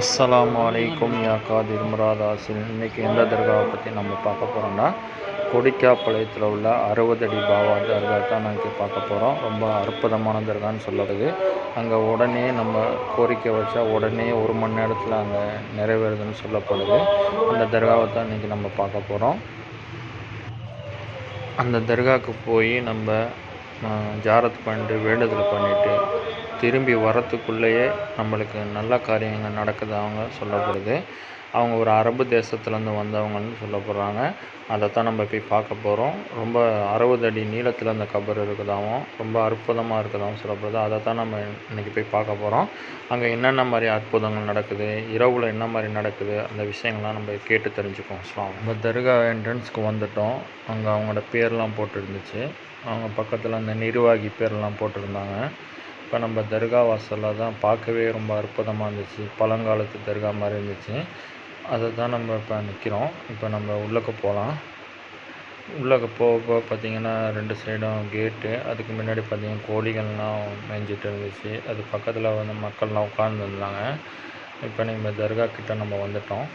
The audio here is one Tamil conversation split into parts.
அஸ்லாம் வலைக்கும் யா காதிர் முராதாசின் இன்றைக்கி எந்த தர்காவை பற்றி நம்ம பார்க்க போகிறோம்னா கொடிக்காப்பாளையத்தில் உள்ள அறுபது அடி பாபா தர்கா தான் நாங்கள் பார்க்க போகிறோம் ரொம்ப அற்புதமான தர்கான்னு சொல்லப்படுது. அங்கே உடனே நம்ம கோரிக்கை வச்சா உடனே ஒரு மணி நேரத்தில் அங்கே நிறைவேறுதுன்னு சொல்லப்படுது. அந்த தர்காவை தான் இன்றைக்கி நம்ம பார்க்க போகிறோம் அந்த தர்காவுக்கு போய் நம்ம ஜாரத் பண்ணிட்டு வேண்டுதல் பண்ணிவிட்டு திரும்பி வரத்துக்குள்ளேயே நம்மளுக்கு நல்ல காரியங்கள் நடக்குதாங்க சொல்லப்படுது. அவங்க ஒரு அரபு தேசத்துலேருந்து வந்தவங்கன்னு சொல்லப்படுறாங்க. அதை தான் நம்ம போய் பார்க்க போகிறோம் ரொம்ப அறுபது அடி நீளத்தில் அந்த கபர் இருக்குதாவும் ரொம்ப அற்புதமாக இருக்குதாவும் சொல்லப்படுது. அதை தான் நம்ம இன்றைக்கி போய் பார்க்க போகிறோம் அங்கே என்னென்ன மாதிரி அற்புதங்கள் நடக்குது இரவில் என்ன மாதிரி நடக்குது அந்த விஷயங்கள்லாம் நம்ம கேட்டு தெரிஞ்சுக்குவோம். அஸ்ஸலாமு நம்ம தர்கா என்ட்ரன்ஸ்க்கு வந்துட்டோம். அங்கே அவங்களோட பேர்லாம் போட்டிருந்துச்சு. அவங்க பக்கத்தில் அந்த நிர்வாகி பேர்லாம் போட்டிருந்தாங்க. இப்போ நம்ம தர்கா வாசலில் தான் பார்க்கவே ரொம்ப அற்புதமாக இருந்துச்சு. பழங்காலத்து தர்கா மாதிரி இருந்துச்சு. அதை தான் நம்ம இப்போ நிற்கிறோம் இப்போ நம்ம உள்ளக்க போகலாம் உள்ளக்க போக போக பார்த்தீங்கன்னா ரெண்டு சைடும் கேட்டு அதுக்கு முன்னாடி பார்த்திங்கன்னா கோழிகள்லாம் மேய்ஞ்சிட்டு இருந்துச்சு. அது பக்கத்தில் வந்து மக்கள்லாம் உட்காந்துருந்தாங்க இப்போ நம்ம தர்கா கிட்ட நம்ம வந்துட்டோம்.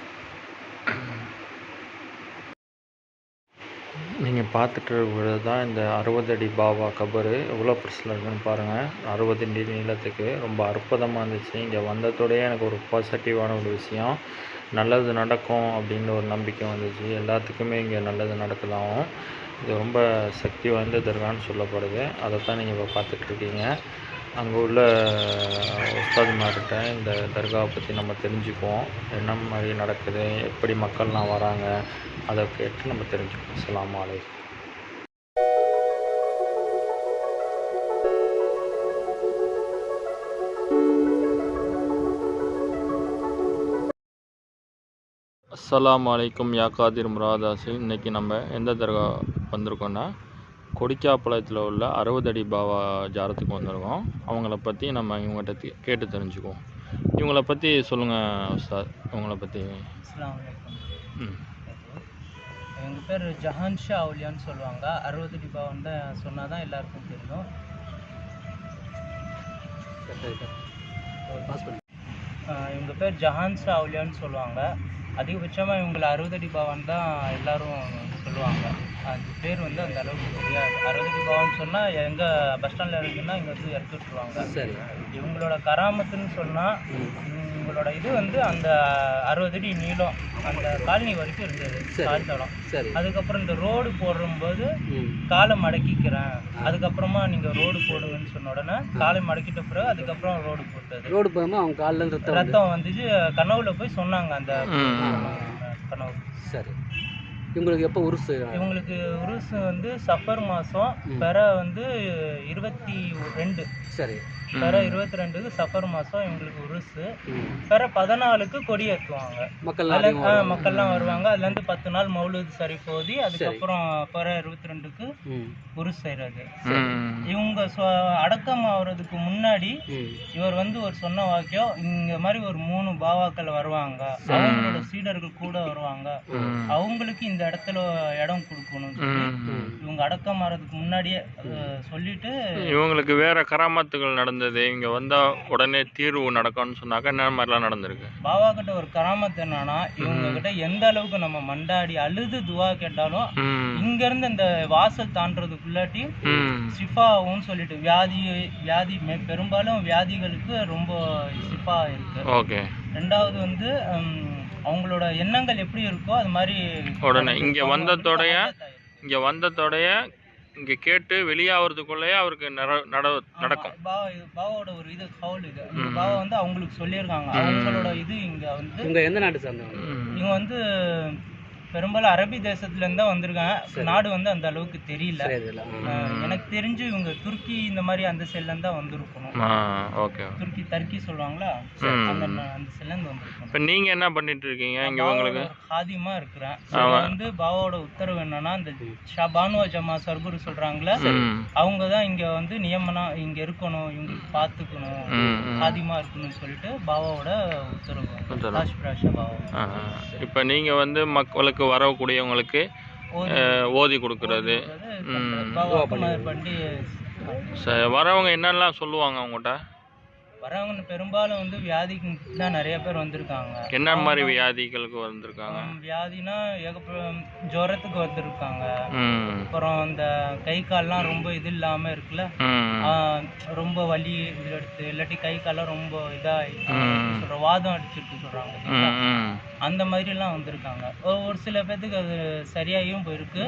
நீங்கள் பார்த்துட்டு தான் இந்த அறுபது அடி பாபா கபரு எவ்வளோ பெருசில் இருக்குன்னு பாருங்கள் அறுபது அடி நீளத்துக்கு ரொம்ப அற்புதமாக இருந்துச்சு. இங்கே வந்ததோடயே எனக்கு ஒரு பாசிட்டிவான ஒரு விஷயம். நல்லது நடக்கும் அப்படின்னு ஒரு நம்பிக்கை வந்துச்சு. எல்லாத்துக்குமே இங்கே நல்லது நடக்கலாம் இது ரொம்ப சக்தி வாய்ந்த தர்கான்னு சொல்லப்படுது. அதை தான் நீங்கள் இப்போ பார்த்துட்ருக்கீங்க அங்கே உள்ள உஸ்தாதுமார்கிட்ட இந்த தர்காவை பற்றி நம்ம தெரிஞ்சுக்குவோம். என்ன மாதிரி நடக்குது? எப்படி மக்கள்லாம் வராங்க? அதை கேட்டு நம்ம தெரிஞ்சுக்குவோம் அஸ்ஸலாமு அலைக்கும். அஸ்ஸலாமு அலைக்கும் யா காதிர் முராதாசி இன்றைக்கி நம்ம எந்த தர்கா வந்திருக்கோன்னா கொடிக்காப்பாளையத்தில் உள்ள அறுபது அடி பாபா ஜாரத்துக்கு வந்திருக்கோம். அவங்கள பற்றி நம்ம இவங்ககிட்ட கேட்டு தெரிஞ்சுக்குவோம். இவங்கள பற்றி சொல்லுங்கள் உஸ்தாத். இவங்கள பற்றி அஸ்ஸலாமு அலைக்கும். ம். எங்கள் பேர் ஜஹான் ஷா அவுலியான்னு சொல்லுவாங்க. அறுபது டிபா வந்து சொன்னால் தான் எல்லாருக்கும் தெரியும். இவங்க பேர் ஜஹான் ஷா அவுலியான்னு சொல்லுவாங்க. அதிகபட்சமாக இவங்களை அறுபது டிபாவான்னு தான் எல்லாரும் சொல்லுவாங்க. அது பேர் வந்து அந்த அளவுக்கு தெரியாது. அறுபது டிபாவான்னு சொன்னால் எங்கே பஸ் ஸ்டாண்டில் இருக்குன்னா இங்கே வந்து இறக்கி விட்ருவாங்க சரி. இவங்களோட கராமத்துன்னு சொன்னால் இவங்களோட இது வந்து அந்த அறுபது அடி நீளம் அந்த காலனி வரைக்கும் இருந்தது சரி அதுக்கப்புறம் இந்த ரோடு போடும்போது காலை மடக்கிக்கிறேன். அதுக்கப்புறமா நீங்கள் ரோடு போடுங்கன்னு சொன்ன உடனே காலை மடக்கிட்ட பிறகு அதுக்கப்புறம் ரோடு போட்டது. ரோடு போகாமல் அவங்க காலில் இருந்து ரத்தம் வந்து ரத்தம் வந்துச்சு. கனவுல போய் சொன்னாங்க அந்த. கனவு. சரி. இவங்களுக்கு எப்போ உருசு? இவங்களுக்கு உருசு வந்து சஃபர் மாதம். பெற வந்து இருபத்தி ரெண்டு. சரி. பெற இருபத்தி ரெண்டுக்கு சஃபர் மாதம் இவங்களுக்கு உருசு. பெற பதினாலுக்கு கொடி ஏற்றுவாங்க மக்கள். மக்கள்லாம் வருவாங்க. அதுல இருந்து பத்து நாள் மௌலூது சரி போதி அதுக்கப்புறம் பெற இருபத்தி ரெண்டுக்கு ம் உருஸ் செய்யறது இவங்க அடக்கம் ஆகுறதுக்கு முன்னாடி இவர் வந்து ஒரு சொன்ன வாக்கியம் இங்க மாதிரி ஒரு மூணு பாவாக்கள் வருவாங்க. அவங்களோட சீடர்கள் கூட வருவாங்க. அவங்களுக்கு இந்த இடத்துல இடம் கொடுக்கணும். இவங்க அடக்கம் ஆகிறதுக்கு முன்னாடியே சொல்லிட்டு இவங்களுக்கு வேற கராமத்துகள் நடந்தது. இங்கே வந்தால் உடனே தீர்வு நடக்கும்னு சொன்னாக்கா என்ன மாதிரிலாம் நடந்திருக்கு? பாபா கிட்ட ஒரு கராமத்து என்னன்னா இவங்க கிட்ட எந்த அளவுக்கு நம்ம மண்டாடி அழுது துவா கேட்டாலும் ம். இங்க இருந்து இந்த வாசல் தாண்டறதுக்குள்ளாட்டி ம். ஷிஃபாவும் சொல்லிட்டு வியாதி வியாதி மெ- பெரும்பாலும் வியாதிகளுக்கு ரொம்ப ஷிஃபா இருக்கு. ஓகே. ரெண்டாவது வந்து அவங்களோட எண்ணங்கள் எப்படி இருக்கோ அது மாதிரி உடனே இங்க வந்ததோடைய வந்து இங்கே வந்ததோடைய இங்கே கேட்டு வெளியாகிறதுக்குள்ளேயே அவருக்கு நட நட நடக்கும். ஆமா, பாவா இது பாவாவோட ஒரு இது கவுல் இது. பாவா வந்து அவங்களுக்கு சொல்லியிருக்காங்க. அவங்களோட இது இங்க வந்து இவங்க எந்த நாட்டு சார்ந்தவங்க. இவங்க வந்து பெரும்பாலும் அரபி தேசத்துல இருந்து தான் வந்திருக்காங்க நாடு வந்து அந்த அளவுக்கு தெரியல. எனக்கு தெரிஞ்சு இவங்க துருக்கி இந்த மாதிரி அந்த சைட்ல இருந்து தான் வந்திருக்கணும் துருக்கி தர்க்கி சொல்லுவாங்களா. அந்த அந்த சைட்ல இருந்து வந்திருக்கணும். இப்போ நீங்கள் என்ன பண்ணிட்டு இருக்கீங்க? இங்கே உங்களுக்கு? ஹாதிமா இருக்கிறேன். வந்து பாபாவோட உத்தரவு என்னன்னா இந்த ஷபானுவா ஜமா சர்குரு சொல்றாங்களே ம். அவங்க தான் இங்க வந்து நியமனம் இங்க இருக்கணும் இவங்களுக்கு பாத்துக்கணும் ம், ம். ஹாதிமா இருக்கணும்னு சொல்லிட்டு பாபாவோட உத்தரவு. இப்போ நீங்கள் வந்து மக்களுக்கு வரக்கூடியவங்களுக்கு ஓதி கொடுக்கறது. பண்றது. பாபா அப்பமா பண்ணி ச வரவங்க என்னெல்லாம் சொல்லுவாங்க அவங்ககிட்ட? வரவங்க பெரும்பாலும் வந்து வியாதிக்கு தான் நிறைய பேர் வந்திருக்காங்க. என்ன மாதிரி வியாதிகளுக்கு வந்திருக்காங்க? வியாதினா ஏகப்ப ஜுரத்துக்கு வந்திருக்காங்க. அப்புறம் அந்த கை கால்லாம் ரொம்ப இது இல்லாமல் இருக்குல்ல? ரொம்ப வலி எடுத்து இல்லாட்டி கை கால்லாம் ரொம்ப இதாகி. சொல்ற வாதம் அடிச்சிருக்கு சொல்றாங்க. அந்த மாதிரிலாம் வந்திருக்காங்க. ஒரு ஒரு சில பேத்துக்கு அது சரியாகியும் போயிருக்கு.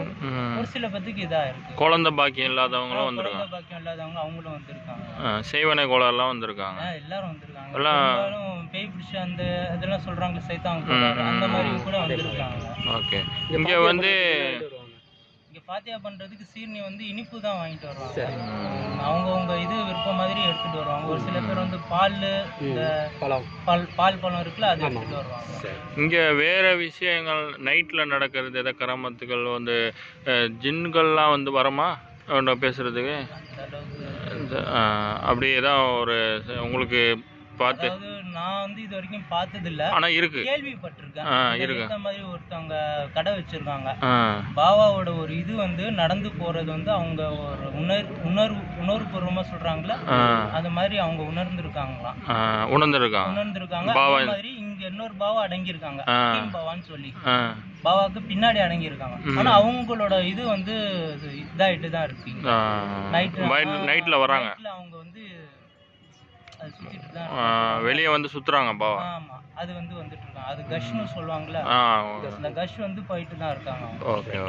ஒரு சில பேத்துக்கு இதா இருக்கு. குழந்தை பாக்கியம் இல்லாதவங்களும் வந்திருக்காங்க. பாக்கியம் இல்லாதவங்க அவங்களும் வந்திருக்காங்க. செய்வனை கோளாறுலாம் வந்திருக்காங்க. எல்லாரும் வந்திருக்காங்க. எல்லாம் பெரும்பாலும் பேய் பிடிச்ச அந்த இதெல்லாம் சொல்றாங்க சைத்தாங்க கோளாறு, அந்த மாதிரி கூட வந்திருக்காங்க. ஓகே. இங்கே வந்து பாத்தியா பண்றதுக்கு சீர்னி வந்து இனிப்பு தான் வாங்கிட்டு வருவாங்க. அவங்கவங்க இது விருப்பம் மாதிரி எடுத்துட்டு வருவாங்க. ஒரு சில பேர் வந்து பால் இந்த பழம். பால் பால் பழம் இருக்குல்ல அது எடுத்துட்டு வருவாங்க. சரி. இங்கே வேறு விஷயங்கள் நைட்டில் நடக்கிறது எதாவது கராமத்துகள் வந்து ஜின்கள்லாம் வந்து வரமா? பேசுகிறதுக்கு அப்படி ஏதாவது ஒரு உங்களுக்கு பார்த்து நான் வந்து இது வரைக்கும் பார்த்தது இல்ல ஆனால் இருக்கு. கேள்விப்பட்டிருக்கேன். இருக்கு. இந்த மாதிரி ஒருத்தவங்க கடை வச்சிருக்காங்க. பாபாவோட ஒரு இது வந்து நடந்து போறது வந்து அவங்க ஒரு உணர் உணர்வு உணர்வுபூர்வமா சொல்றாங்களா அது மாதிரி அவங்க உணர்ந்திருக்காங்களாம். உணர்ந்திருக்காங்க. உணர்ந்திருக்காங்க. பாவா மாதிரி இங்க இன்னொரு பாவா அடங்கியிருக்காங்க. பாவான்னு சொல்லி. ஆ. பாவாக்கு பின்னாடி அடங்கியிருக்காங்க. ஆனா அவங்களோட இது வந்து இதாயிட்டு தான் இருக்கு. நைட் நைட்டில் வராங்க. நைட்ல அவங்க வந்து அது தான் ஆ, வெளியே வந்து சுற்றுறாங்க பாவா ஆமா அது வந்து வந்துட்டு இருக்காங்க அது கஷ்னு சொல்லுவாங்கல்ல? அந்த கஷ் வந்து போயிட்டு தான் இருக்காங்க. ஓகே.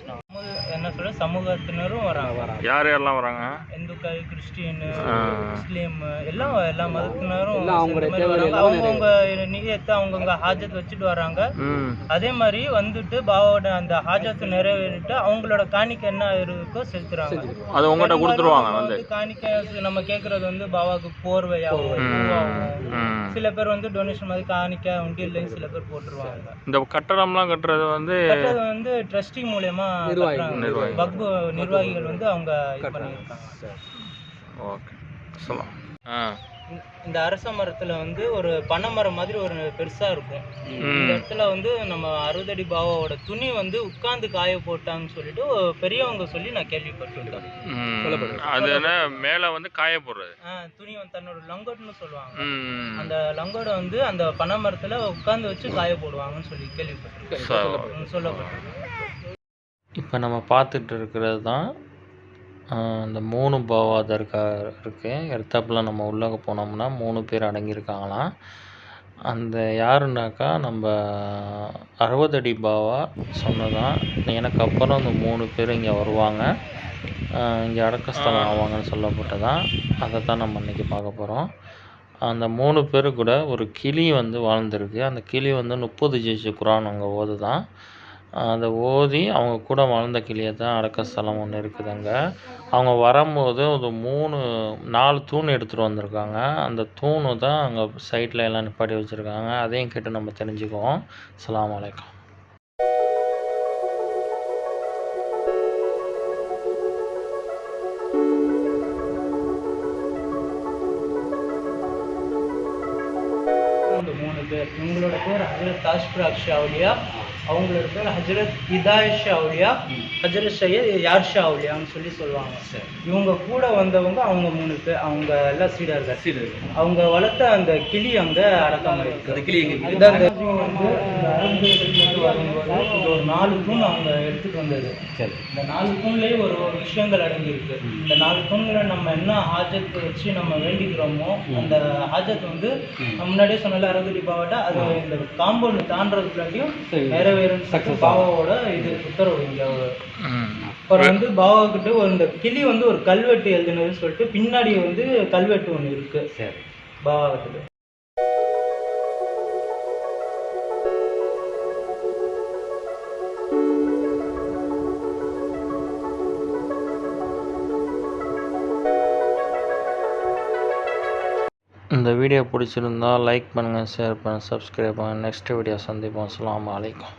சமூக- என்ன சொல்ற? சமூகத்தினரும் வராங்க யார் யாரெல்லாம் வராங்க? இந்துக்கள் கிறிஸ்டின் ஆ. முஸ்லீம் எல்லாம் எல்லா மதத்தினரும் அவங்கவங்க நியத்தை அவங்கவங்க ஹாஜத் வச்சுட்டு வராங்க. ம். அதே மாதிரி வந்துட்டு பாபாவோட அந்த ஹாஜத்தை நிறைவேறிட்டு அவங்களோட காணிக்கை என்ன இருக்கோ செலுத்துறாங்க. அது உங்கள்கிட்ட கொடுத்துருவாங்க வந்து காணிக்கை நம்ம கேட்கறது வந்து பாபாவுக்கு போர்வையாகும் பூவாகும் ம். சில பேர் வந்து டொனேஷன் மாதிரி காணிக்கை உண்டியல்லையும் சில பேர் போட்டுருவாங்க. இந்த கட்டடம்லாம் கட்டுறது வந்து கட்டுறது வந்து ட்ரஸ்டி மூலியமா நிர்வாகிகள். வந்து அவங்க இது பண்ணியிருக்காங்க. ஓகே. சொல்லலாம் ஆ. இந்த- அரச மரத்துல வந்து ஒரு பனை மரம் மாதிரி ஒரு பெருசா இருக்கும். இந்த இடத்துல வந்து நம்ம அறுபதடி பாபாவோட துணி வந்து உட்கார்ந்து காய போட்டாங்கன்னு சொல்லிட்டு பெரியவங்க சொல்லி நான் கேள்விப்பட்டிருக்கேன். அது என்ன மேலே வந்து காய போடுறது? துணி வந்து தன்னோட லங்கோட்னு சொல்லுவாங்க. அந்த லங்கோட வந்து அந்த பனை மரத்துல உட்கார்ந்து வச்சு காய போடுவாங்கன்னு சொல்லி கேள்விப்பட்டிருக்கேன். ச- ம், சொல்லப்பட்டிருக்கு. இப்போ நம்ம பார்த்துட்டு இருக்கிறது தான் அந்த மூணு பாவா தர்கா இருக்குது எடுத்தாப்புல நம்ம உள்ளே போனோம்னா மூணு பேர் அடங்கியிருக்காங்களாம். அந்த யாருன்னாக்கா நம்ம அறுபதடி பாவா சொன்னதான். எனக்கு அப்புறம் அந்த மூணு பேர் இங்கே வருவாங்க. இங்கே அடக்கஸ்தலம் ஆவாங்கன்னு சொல்லப்பட்டதான். அதை தான் நம்ம இன்றைக்கி பார்க்க போகிறோம் அந்த மூணு பேர் கூட ஒரு கிளி வந்து வாழ்ந்துருக்கு. அந்த கிளி வந்து முப்பது ஜெயிச்சு குரான் அங்கே ஓதுதான். அதை ஓதி அவங்க கூட வாழ்ந்த கிளியை தான் அடக்க ஸ்தலம் ஒன்று இருக்குது அங்கே அவங்க வரும்போது ஒரு மூணு நாலு தூண் எடுத்துகிட்டு வந்திருக்காங்க. அந்த தூணு தான் அங்கே சைட்டில் எல்லாம் நிப்பாட்டி வச்சுருக்காங்க. அதையும் கேட்டு நம்ம தெரிஞ்சுக்குவோம். அஸ்ஸலாமு வலைக்கம் மூணு பேர். இவங்களோட பேர் அவுலியா அவங்களோட பேர் ஹஜரத் ஹிதாயஷா அவுலியா ஹஜரத் சையத் யார்ஷா அவுலியான்னு சொல்லி சொல்லுவாங்க. இவங்க கூட வந்தவங்க அவங்க மூணு பேர் அவங்க எல்லாம் சீடர்கள். அவங்க வளர்த்த அந்த கிளி அங்க அடக்கம் இருக்கு. அந்த வந்து அரபு தேசத்துக்கு வரும்போது இது ஒரு நாலு தூண் அவங்க எடுத்துட்டு வந்தது. இந்த நாலு தூண்லயே ஒரு ஒரு விஷயங்கள் அடங்கி இருக்கு இந்த நாலு தூண்களை நம்ம என்ன ஹாஜத் வச்சு நம்ம வேண்டிக்கிறோமோ அந்த ஹாஜத் வந்து முன்னாடியே சொன்னல அறுபது பாவாட்ட அது இந்த காம்பவுண்ட் தாண்டறதுக்குள்ளாட்டியும் நிறைவேறும் பாவாவோட இது உத்தரவு இங்க அப்புறம் வந்து பாபா கிட்ட ஒரு இந்த கிளி வந்து ஒரு கல்வெட்டு எழுதுனதுன்னு சொல்லிட்டு பின்னாடி வந்து கல்வெட்டு ஒன்று இருக்கு. பாபா கிட்ட இந்த வீடியோ பிடிச்சிருந்தா லைக் பண்ணுங்கள் ஷேர் பண்ணுங்கள் சப்ஸ்கிரைப் பண்ணுங்கள் நெக்ஸ்ட் வீடியோ சந்திப்போம். அஸ்ஸலாமு அலைக்கும்.